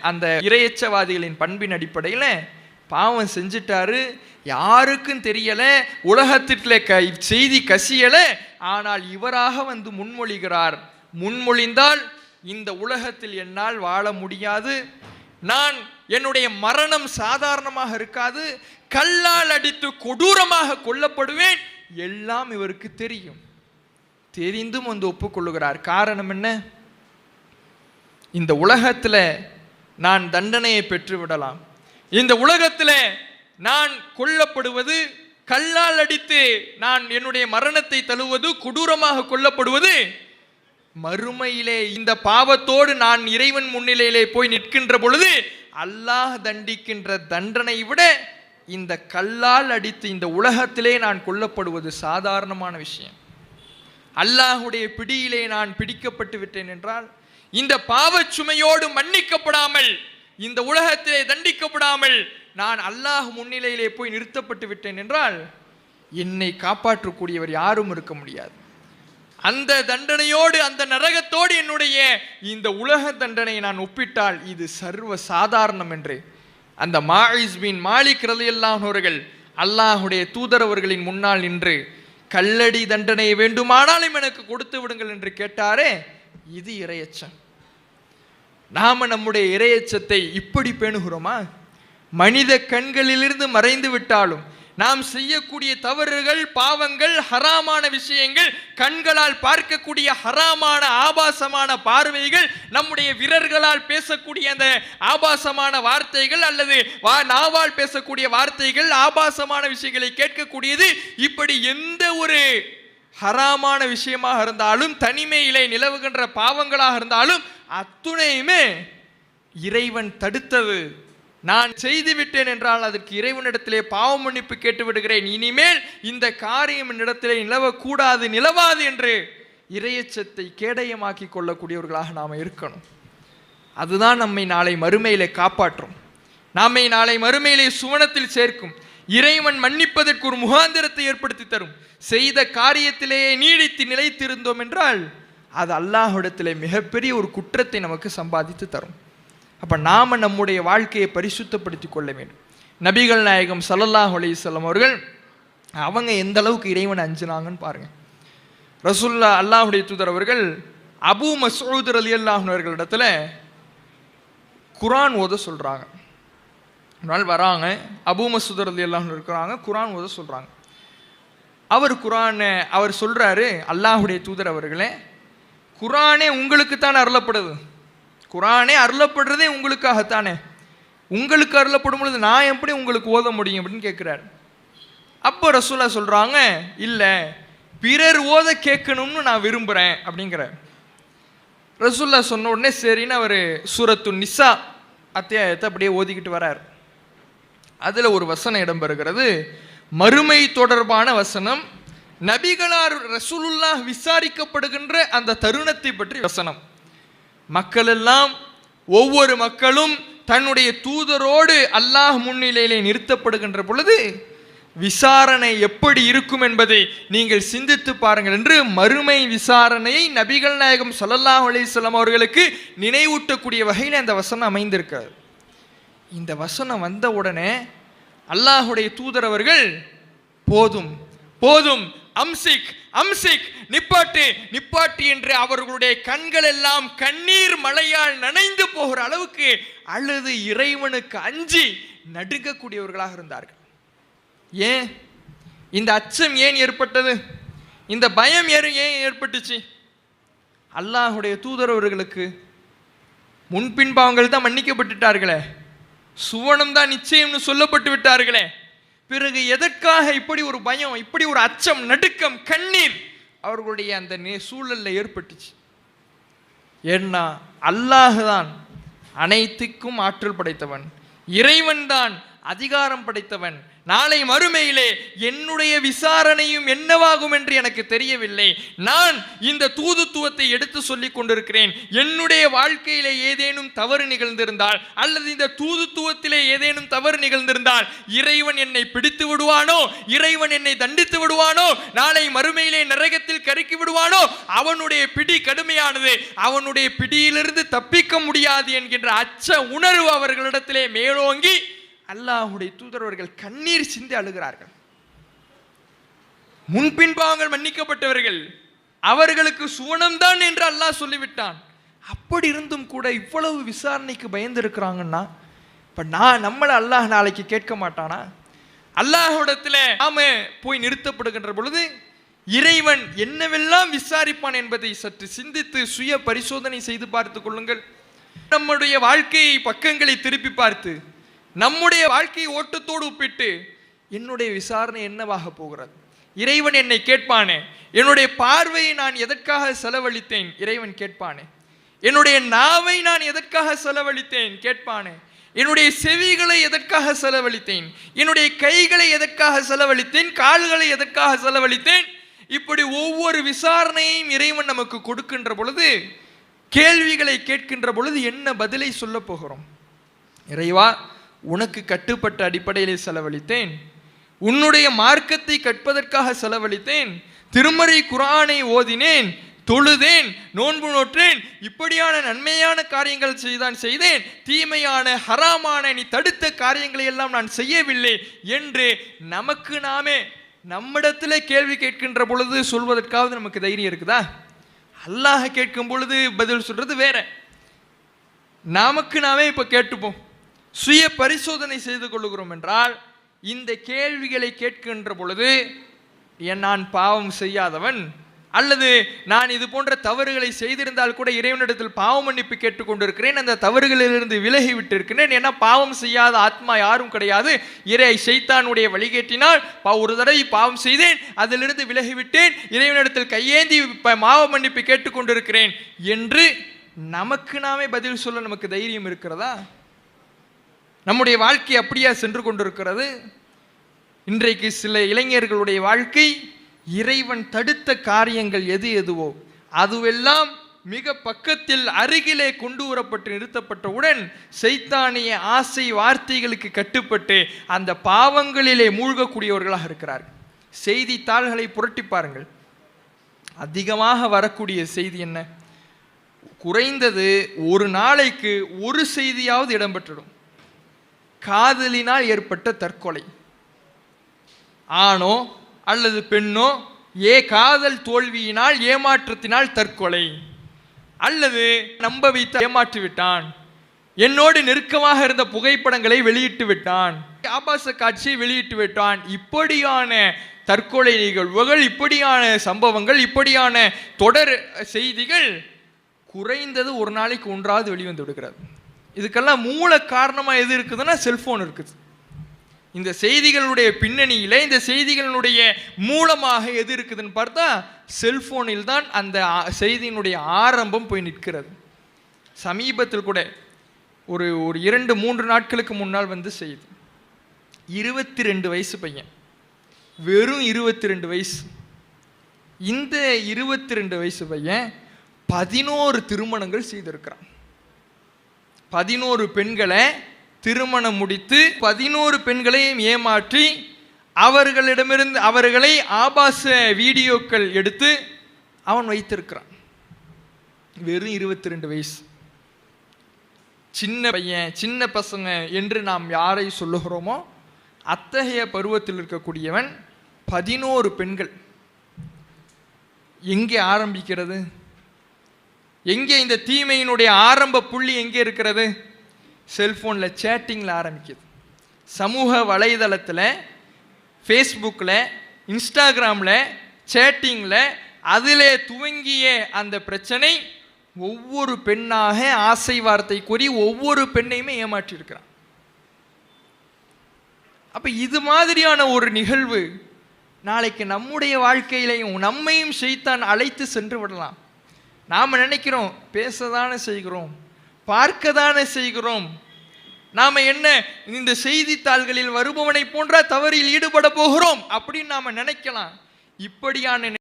அந்த இரையச்சவாதிகளின் பண்பின் அடிப்படையில் பாவம் செஞ்சிட்டாரு. யாருக்கும் தெரியல உலகத்திற்குள்ள க செய்தி கசியல. ஆனால் இவராக வந்து முன்மொழிகிறார். முன்மொழிந்தால் இந்த உலகத்தில் என்னால் வாழ முடியாது. நான் என்னுடைய மரணம் சாதாரணமாக இருக்காது. கல்லால் அடித்து கொடூரமாக கொல்லப்படுவேன். எல்லாம் இவருக்கு தெரியும். தெரிந்தும் வந்து ஒப்புக்கொள்ளுகிறார். காரணம் என்ன? இந்த உலகத்தில் நான் தண்டனையை பெற்றுவிடலாம். இந்த உலகத்தில் நான் கொல்லப்படுவது கல்லால் அடித்து நான் என்னுடைய மரணத்தை தழுவது கொடூரமாக கொல்லப்படுவது மறுமையிலே இந்த பாவத்தோடு நான் இறைவன் முன்னிலையிலே போய் நிற்கின்ற பொழுது அல்லாஹ் தண்டிக்கின்ற தண்டனை விட இந்த கல்லால் அடித்து இந்த உலகத்திலே நான் கொல்லப்படுவது சாதாரணமான விஷயம். அல்லாஹுடைய பிடியிலே நான் பிடிக்கப்பட்டு விட்டேன் என்றால் இந்த பாவச் சுமையோடு மன்னிக்கப்படாமல் இந்த உலகத்திலே தண்டிக்கப்படாமல் நான் அல்லாஹ் முன்னிலையிலே போய் நிறுத்தப்பட்டு விட்டேன் என்றால் என்னை காப்பாற்றக்கூடியவர் யாரும் இருக்க முடியாது. அந்த தண்டனையோடு அந்த நரகத்தோடு என்னுடைய இந்த உலக தண்டனையை நான் ஒப்பிட்டால் இது சர்வ சாதாரணம் என்று. அந்த மாயிஸ் பின் மாலிக் அவர்கள் அல்லாஹுடைய தூதரவர்களின் முன்னால் நின்று கல்லடி தண்டனை வேண்டுமானாலும் எனக்கு கொடுத்து விடுங்கள் என்று கேட்டாரே இது இரையச்சம். நாம் நம்முடைய இரையச்சத்தை இப்படி பேணுகிறோமா? மனித கண்களிலிருந்து மறைந்து விட்டாலும் நாம் செய்யக்கூடிய தவறுகள் பாவங்கள் ஹராமான விஷயங்கள் கண்களால் பார்க்கக்கூடிய ஹராமான ஆபாசமான பார்வைகள் நம்முடைய வீரர்களால் பேசக்கூடிய அந்த ஆபாசமான வார்த்தைகள் அல்லது வா நாவால் பேசக்கூடிய வார்த்தைகள் ஆபாசமான விஷயங்களை கேட்கக்கூடியது இப்படி எந்த ஒரு ஹராமான விஷயமாக இருந்தாலும் தனிமையிலே நிலவுகின்ற பாவங்களாக இருந்தாலும் அத்துணையுமே இறைவன் தடுத்தது. நான் செய்து விட்டேன் என்றால் அதற்கு இறைவனிடத்திலே பாவ மன்னிப்பு கேட்டு விடுகிறேன் இனிமேல் இந்த காரியம் என்னிடத்திலே நிலவக்கூடாது நிலவாது என்று இறையச்சத்தை கேடயமாக்கி கொள்ளக்கூடியவர்களாக நாம் இருக்கணும். அதுதான் நம்மை நாளை மறுமையிலே காப்பாற்றும். நம்மை நாளை மறுமையிலே சுவனத்தில் சேர்க்கும். இறைவன் மன்னிப்பதற்கு ஒரு முகாந்திரத்தை ஏற்படுத்தி தரும். செய்த காரியத்திலேயே நீடித்து நிலைத்திருந்தோம் என்றால் அது அல்லாஹ்விடத்திலே மிகப்பெரிய ஒரு குற்றத்தை நமக்கு சம்பாதித்து தரும். அப்போ நாம் நம்முடைய வாழ்க்கையை பரிசுத்தப்படுத்தி கொள்ள வேண்டும். நபிகள் நாயகம் சல்லல்லாஹ் அலைஹி அவர்கள் அவங்க எந்த அளவுக்கு இறைவனை அஞ்சினாங்கன்னு பாருங்கள் ரசுல்லா அல்லாஹுடைய தூதர் அவர்கள் அபூ மசூதர் அலி அல்லாஹர்களிடத்தில் குரான் ஓத சொல்கிறாங்க ஒரு நாள் வராங்க. அபூ மசூத் அலி அல்லாஹ் இருக்கிறாங்க. குரான் ஓத சொல்கிறாங்க அவர் குரானை அவர் சொல்கிறாரு அல்லாஹுடைய தூதர் அவர்களே குரானே உங்களுக்குத்தான் அருளப்படுது. குரானே அருளப்படுறதே உங்களுக்காகத்தானே. உங்களுக்கு அருளப்படும் பொழுது நான் எப்படி உங்களுக்கு ஓத முடியும் அப்படின்னு கேட்குறாரு அப்போ ரசூலா சொல்கிறாங்க இல்லை பிறர் ஓத கேட்கணும்னு நான் விரும்புகிறேன் அப்படிங்கிறார். ரசூல்லா சொன்ன உடனே சரின்னு அவர் சூரத்து நிசா அத்தியாயத்தை அப்படியே ஓதிக்கிட்டு வரார். அதில் ஒரு வசனம் இடம்பெறுகிறது. மறுமை தொடர்பான வசனம். நபிகளார் ரசூலுல்லா விசாரிக்கப்படுகின்ற அந்த தருணத்தை பற்றி வசனம். மக்களெல்லாம் ஒவ்வொரு மக்களும் தன்னுடைய தூதரோடு அல்லாஹ் முன்னிலையிலே நிறுத்தப்படுகின்ற பொழுது விசாரணை எப்படி இருக்கும் என்பதை நீங்கள் சிந்தித்து பாருங்கள் என்று மறுமை விசாரணையை நபிகள் நாயகம் ஸல்லல்லாஹு அலைஹி அவர்களுக்கு நினைவூட்டக்கூடிய வகையில் அந்த வசனம் அமைந்திருக்காது இந்த வசனம் வந்த உடனே அல்லாஹுடைய தூதரவர்கள் போதும் போதும் அம்சிக் அம்சிக் நிப்பாட்டு நிப்பாட்டு என்று அவர்களுடைய கண்கள் எல்லாம் கண்ணீர் மழையால் நனைந்து போகிற அளவுக்கு அழுது இறைவனுக்கு அஞ்சி நடுங்கக்கூடியவர்களாக இருந்தார்கள். ஏன்? இந்த அச்சம் ஏன் ஏற்பட்டது? இந்த பயம் ஏன் ஏன் ஏற்பட்டுச்சு? அல்லாஹுடைய தூதரவர்களுக்கு முன்பின்பாவங்கள் தான் மன்னிக்கப்பட்டுட்டார்களே. சுவனம் தான் நிச்சயம்னு சொல்லப்பட்டு விட்டார்களே. பிறகு எதற்காக இப்படி ஒரு பயம் இப்படி ஒரு அச்சம் நடுக்கம் கண்ணீர் அவர்களுடைய அந்த நே- சூழல்ல ஏற்பட்டுச்சு. ஏன்னா அல்லாஹ் தான் அனைத்துக்கும் ஆற்றல் படைத்தவன் இறைவன் தான் அதிகாரம் படைத்தவன் நாளை மறுமையிலே என்னுடைய விசாரணையும் என்னவாகும் என்று எனக்கு தெரியவில்லை. நான் இந்த தூதுத்துவத்தை எடுத்து சொல்லிக் கொண்டிருக்கிறேன். என்னுடைய வாழ்க்கையிலே ஏதேனும் தவறு நிகழ்ந்திருந்தால் அல்லது இந்த தூதுத்துவத்திலே ஏதேனும் தவறு நிகழ்ந்திருந்தால் இறைவன் என்னை பிடித்து விடுவானோ? இறைவன் என்னை தண்டித்து விடுவானோ? நாளை மறுமையிலே நரகத்தில் கருக்கி விடுவானோ? அவனுடைய பிடி கடுமையானது. அவனுடைய பிடியிலிருந்து தப்பிக்க முடியாது என்கின்ற அச்ச உணர்வு அவர்களிடத்திலே மேலோங்கி அல்லாஹுடைய தூதரவர்கள் கண்ணீர் சிந்தி அழுகிறார்கள். முன்பின்பாவங்கள் மன்னிக்கப்பட்டவர்கள் அவர்களுக்கு சுவனம்தான் என்று அல்லாஹ் சொல்லிவிட்டான். அப்படி இருந்தும் கூட இவ்வளவு விசாரணைக்கு பயந்திருக்கிறாங்கன்னா இப்ப நான் நம்மளை அல்லாஹ் நாளைக்கு கேட்க மாட்டானா? அல்லாஹ்விடத்துல நாம போய் நிறுத்தப்படுகின்ற பொழுது இறைவன் என்னவெல்லாம் விசாரிப்பான் என்பதை சற்று சிந்தித்து சுய பரிசோதனை செய்து பார்த்து கொள்ளுங்கள். நம்முடைய வாழ்க்கையை பக்கங்களை திருப்பி பார்த்து நம்முடைய வாழ்க்கை ஓட்டத்தோடு ஒப்பிட்டு என்னுடைய விசாரணை என்னவாக போகிறது? இறைவன் என்னை கேட்பானே. என்னுடைய பார்வையை நான் எதற்காக செலவழித்தேன்? இறைவன் கேட்பானே. என்னுடைய நாவை நான் எதற்காக செலவழித்தேன்? கேட்பானே. என்னுடைய செவிகளை எதற்காக செலவழித்தேன்? என்னுடைய கைகளை எதற்காக செலவழித்தேன்? கால்களை எதற்காக செலவழித்தேன்? இப்படி ஒவ்வொரு விசாரணையையும் இறைவன் நமக்கு கொடுக்கின்ற பொழுது கேள்விகளை கேட்கின்ற பொழுது என்ன பதிலை சொல்ல போகிறோம்? இறைவா உனக்கு கட்டுப்பட்ட அடிப்படையிலே செலவழித்தேன். உன்னுடைய மார்க்கத்தை கற்பதற்காக செலவழித்தேன். திருமறை குரானை ஓதினேன் தொழுதேன் நோன்பு நோற்றேன். இப்படியான நன்மையான காரியங்கள் செய்தான் செய்தேன். தீமையான ஹராமான நீ தடுத்த காரியங்களை எல்லாம் நான் செய்யவில்லை என்று நமக்கு நாமே நம்மிடத்தில் கேள்வி கேட்கின்ற பொழுது சொல்வதற்காவது நமக்கு தைரியம் இருக்குதா? அல்லாஹ் கேட்கும் பொழுது பதில் சொல்றது வேற. நமக்கு நாமே இப்போ கேட்டுப்போம். சுய பரிசோதனை செய்து கொள்ளுகிறோம் என்றால் இந்த கேள்விகளை கேட்கின்ற பொழுது என் நான் பாவம் செய்யாதவன் அல்லது நான் இது போன்ற தவறுகளை செய்திருந்தால் கூட இறைவனிடத்தில் பாவ மன்னிப்பு கேட்டுக்கொண்டிருக்கிறேன் அந்த தவறுகளிலிருந்து விலகி விட்டிருக்கிறேன் ஏன்னா பாவம் செய்யாத ஆத்மா யாரும் கிடையாது. இறை சைத்தானுடைய வழிகேட்டினால் பா- ஒரு தடவை பாவம் செய்தேன் அதிலிருந்து விலகிவிட்டேன் இறைவனிடத்தில் கையேந்தி ப- பாவ மன்னிப்பு கேட்டுக்கொண்டிருக்கிறேன் என்று நமக்கு நாமே பதில் சொல்ல நமக்கு தைரியம் இருக்கிறதா? நம்முடைய வாழ்க்கை அப்படியா சென்று கொண்டிருக்கிறது? இன்றைக்கு சில இளைஞர்களுடைய வாழ்க்கை இறைவன் தடுத்த காரியங்கள் எது எதுவோ அதுவெல்லாம் மிக பக்கத்தில் அருகிலே கொண்டு வரப்பட்டு நிறுத்தப்பட்டவுடன் சைத்தானிய ஆசை வார்த்தைகளுக்கு கட்டுப்பட்டு அந்த பாவங்களிலே மூழ்கக்கூடியவர்களாக இருக்கிறார்கள். செய்தித்தாள்களை புரட்டி பாருங்கள். அதிகமாக வரக்கூடிய செய்தி என்ன? குறைந்தது ஒரு நாளைக்கு ஒரு செய்தியாவது இடம்பெற்றிடும். காதலினால் ஏற்பட்ட தற்கொலை. ஆணோ அல்லது பெண்ணோ ஏ காதல் தோல்வியினால் ஏமாற்றத்தினால் தற்கொலை. அல்லது நம்ப வைத்து ஏமாற்றி விட்டான். என்னோடு நெருக்கமாக இருந்த புகைப்படங்களை வெளியிட்டு விட்டான். ஆபாச காட்சியை வெளியிட்டு விட்டான். இப்படியான தற்கொலை நிகழ்வுகள் இப்படியான சம்பவங்கள் இப்படியான தொடர் செய்திகள் குறைந்தது ஒரு நாளைக்கு ஒன்றாவது வெளிவந்து விடுகிறது. இதுக்கெல்லாம் மூல காரணமாக எது இருக்குதுன்னா செல்ஃபோன் இருக்குது. இந்த செய்திகளுடைய பின்னணியில் இந்த செய்திகளினுடைய மூலமாக எது இருக்குதுன்னு பார்த்தா செல்ஃபோனில் தான் அந்த செய்தியினுடைய ஆரம்பம் போய் நிற்கிறது. சமீபத்தில் கூட ஒரு ஒரு இரண்டு மூன்று நாட்களுக்கு முன்னால் வந்து செய்தி. இருபத்தி ரெண்டு வயசு பையன். வெறும் இருபத்தி ரெண்டு வயசு. இந்த இருபத்தி ரெண்டு வயசு பையன் பதினோரு திருமணங்கள் செய்திருக்கிறான். பதினோரு பெண்களை திருமணம் முடித்து பதினோரு பெண்களையும் ஏமாற்றி அவர்களிடமிருந்து அவர்களை ஆபாச வீடியோக்கள் எடுத்து அவன் வைத்திருக்கிறான். வெறும் இருபத்தி ரெண்டு வயசு. சின்ன பையன் சின்ன பசங்க என்று நாம் யாரை சொல்லுகிறோமோ அத்தகைய பருவத்தில் இருக்கக்கூடியவன் பதினோரு பெண்கள். எங்கே ஆரம்பிக்கிறது? எங்கே இந்த தீமையினுடைய ஆரம்ப புள்ளி எங்கே இருக்கிறது? செல்ஃபோனில் சேட்டிங்கில் ஆரம்பிக்குது. சமூக வலைதளத்தில் ஃபேஸ்புக்கில் இன்ஸ்டாகிராமில் சேட்டிங்கில் அதிலே துவங்கிய அந்த பிரச்சனை ஒவ்வொரு பெண்ணாக ஆசை வார்த்தை கூறி ஒவ்வொரு பெண்ணையுமே ஏமாற்றியிருக்கிறான். அப்போ இது மாதிரியான ஒரு நிகழ்வு நாளைக்கு நம்முடைய வாழ்க்கையிலையும் நம்மையும் செய்தான் அழைத்து சென்று விடலாம். நாம் நினைக்கிறோம் பேச தானே செய்கிறோம் பார்க்க தானே செய்கிறோம். நாம் என்ன இந்த செய்தித்தாள்களில் வருபவனை போன்ற தவறில் ஈடுபட போகிறோம் அப்படின்னு நாம் நினைக்கலாம். இப்படியான